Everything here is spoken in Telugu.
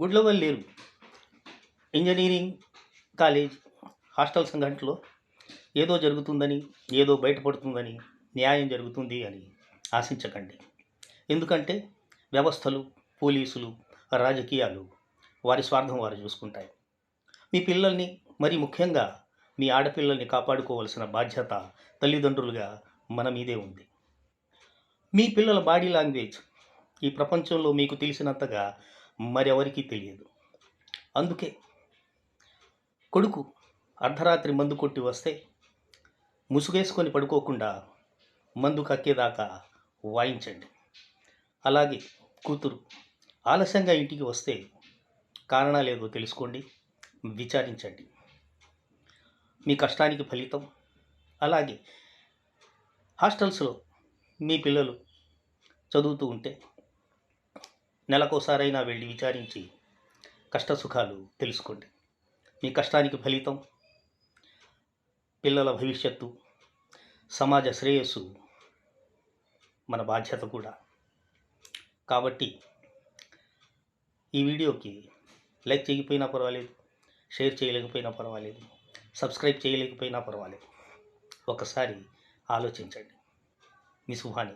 గుడ్ల లేరు. ఇంజనీరింగ్ కాలేజ్ హాస్టల్ సంఘటనలో ఏదో జరుగుతుందని ఏదో బయటపడుతుందని న్యాయం జరుగుతుంది అని ఆశించకండి. ఎందుకంటే వ్యవస్థలు పోలీసులు రాజకీయాలు వారి స్వార్థం వారు చూసుకుంటాయి. మీ పిల్లల్ని మరి ముఖ్యంగా మీ ఆడపిల్లల్ని కాపాడుకోవాల్సిన బాధ్యత తల్లిదండ్రులుగా మన మీదే ఉంది. మీ పిల్లల బాడీ లాంగ్వేజ్ ఈ ప్రపంచంలో మీకు తెలిసినంతగా మరెవరికీ తెలియదు. అందుకే కొడుకు అర్ధరాత్రి మందు కొట్టి వస్తే ముసుగేసుకొని పడుకోకుండా మందు కక్కేదాకా వాయించండి. అలాగే కూతురు ఆలస్యంగా ఇంటికి వస్తే కారణాలేదో తెలుసుకోండి విచారించండి. మీ కష్టానికి ఫలితం. అలాగే హాస్టల్స్లో మీ పిల్లలు చదువుతూ ఉంటే నెలకోసారైనా వెళ్ళి విచారించి కష్ట సుఖాలు తెలుసుకోండి. మీ కష్టానికి ఫలితం పిల్లల భవిష్యత్తు సమాజ శ్రేయస్సు మన బాధ్యత కూడా. కాబట్టి ఈ వీడియోకి లైక్ చేయకపోయినా పర్వాలేదు షేర్ చేయలేకపోయినా పర్వాలేదు సబ్స్క్రైబ్ చేయలేకపోయినా పర్వాలేదు. ఒకసారి ఆలోచించండి. మీ సుహాని